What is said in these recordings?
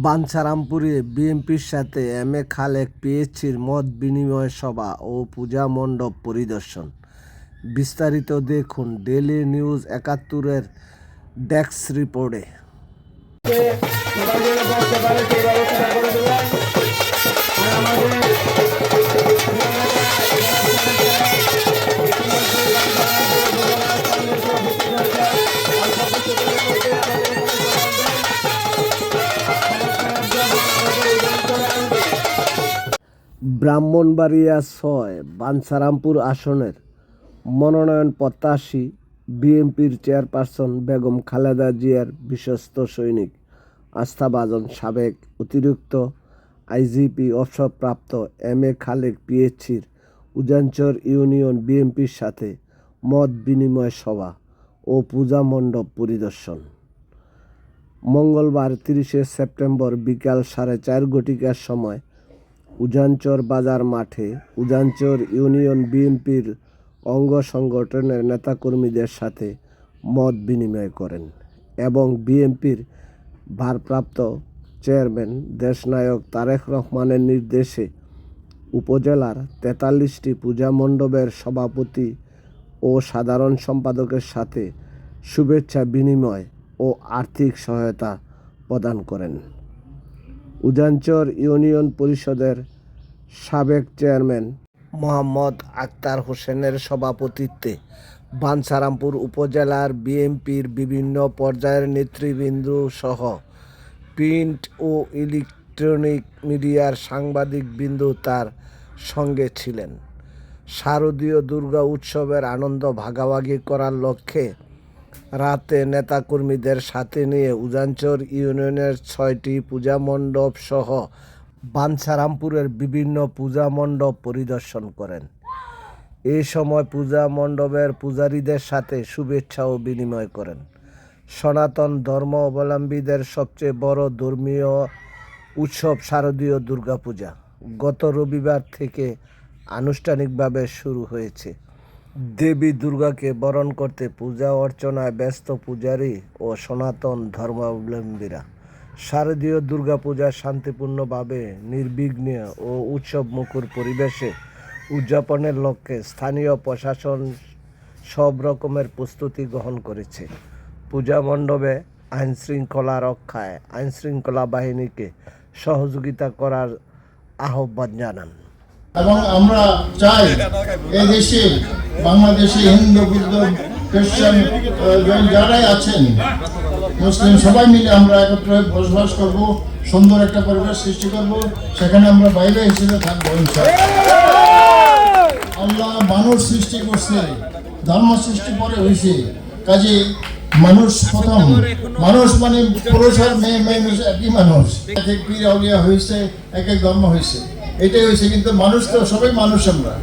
বাঞ্ছারামপুরে বিএনপির সাথে M A Khalek, পিএইচসির মত বিনিময় সভা ও পূজা মণ্ডপ পরিদর্শন। বিস্তারিত দেখুন ডেলি নিউজ একাত্তরের ডেস্ক রিপোর্টে। ব্রাহ্মণবাড়িয়া ছয়, বাঞ্ছারামপুর আসনের মনোনয়ন প্রত্যাশী বিএনপির চেয়ারপারসন বেগম খালেদা জিয়ার বিশ্বস্ত সৈনিক আস্থাভাজন সাবেক অতিরিক্ত আইজিপি অবসরপ্রাপ্ত এম এ খালেক পিএইচসির উজাঞ্চর ইউনিয়ন বিএনপির সাথে মত বিনিময় সভা ও পূজা মণ্ডপ পরিদর্শন। মঙ্গলবার তিরিশে সেপ্টেম্বর বিকাল সাড়ে চার ঘটিকার সময় উজানচর বাজার মাঠে উজানচর ইউনিয়ন বিএনপির অঙ্গ সংগঠনের নেতাকর্মীদের সাথে মত বিনিময় করেন এবং বিএনপির ভারপ্রাপ্ত চেয়ারম্যান দেশনায়ক তারেক রহমানের নির্দেশে উপজেলার তেতাল্লিশটি পূজা মণ্ডপের সভাপতি ও সাধারণ সম্পাদকের সাথে শুভেচ্ছা বিনিময় ও আর্থিক সহায়তা প্রদান করেন। উজানচর ইউনিয়ন পরিষদের সাবেক চেয়ারম্যান মোহাম্মদ আক্তার হোসেনের সভাপতিত্বে বানসারামপুর উপজেলার বিএনপির বিভিন্ন পর্যায়ের নেতৃবৃন্দ সহ প্রিন্ট ও ইলেকট্রনিক মিডিয়ার সাংবাদিক সাংবাদিকবৃন্দ তার সঙ্গে ছিলেন। শারদীয় দুর্গা উৎসবের আনন্দ ভাগাভাগি করার লক্ষ্যে রাতে নেতাকর্মীদের সাথে নিয়ে উজানচর ইউনিয়নের ছয়টি পূজা মণ্ডপ সহ বাঞ্ছারামপুরের বিভিন্ন পূজা মণ্ডপ পরিদর্শন করেন। এই সময় পূজা মণ্ডপের পূজারীদের সাথে শুভেচ্ছা ও বিনিময় করেন। সনাতন ধর্ম অবলম্বীদের সবচেয়ে বড় ধর্মীয় উৎসব শারদীয় দুর্গাপূজা। গত রবিবার থেকে আনুষ্ঠানিকভাবে শুরু হয়েছে। দেবী দুর্গাকে বরণ করতে পূজা অর্চনায় ব্যস্ত পূজারী ও সনাতন ধর্মাবলম্বীরা। শারদীয় দুর্গাপূজা শান্তিপূর্ণভাবে নির্বিঘ্নে ও উৎসব মুখর পরিবেশে উদযাপনের লক্ষ্যে স্থানীয় প্রশাসন সব রকমের প্রস্তুতি গ্রহণ করেছে। পূজা মণ্ডপে আইনশৃঙ্খলা রক্ষায় আইনশৃঙ্খলা বাহিনীকে সহযোগিতা করার আহ্বান জানান। এবং আমরা চাই এই দেশে বাংলাদেশে হিন্দু, বুদ্ধ, খ্রিস্টান যারাই আছেন, মুসলিম সবাই মিলে আমরা একত্রে বসবাস করব, সুন্দর একটা পরিবেশ সৃষ্টি করব, সেখানে আমরা বাইরে হিসেবে থাকব আল্লাহ মানুষ সৃষ্টি করছে, ধর্ম সৃষ্টি পরে হয়েছে কাজে মানুষ প্রথম, মানুষ মানে পুরুষ আর মেয়ে মেয়ে একই মানুষ। এক এক পীর, আউলিয়া হয়েছে, এক এক ধর্ম হয়েছে, এটাই হয়েছে, কিন্তু মানুষ তো সবাই মানুষ আমরা।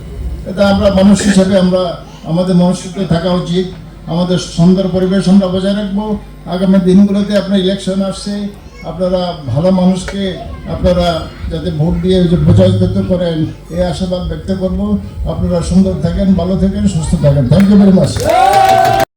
এটা আমরা মানুষ হিসেবে আমরা আমাদের মনুষ্যত্ব থাকা উচিত। আমাদের সুন্দর পরিবেশ আমরা বজায় রাখব। আগামী দিনগুলোতে আপনার ইলেকশন আসছে, আপনারা ভালো মানুষকে আপনারা যাতে ভোট দিয়ে যে বোঝাই করতে করেন, এই আশাবাদ ব্যক্ত করব। আপনারা সুন্দর থাকেন, ভালো থাকেন, সুস্থ থাকেন। Thank you very much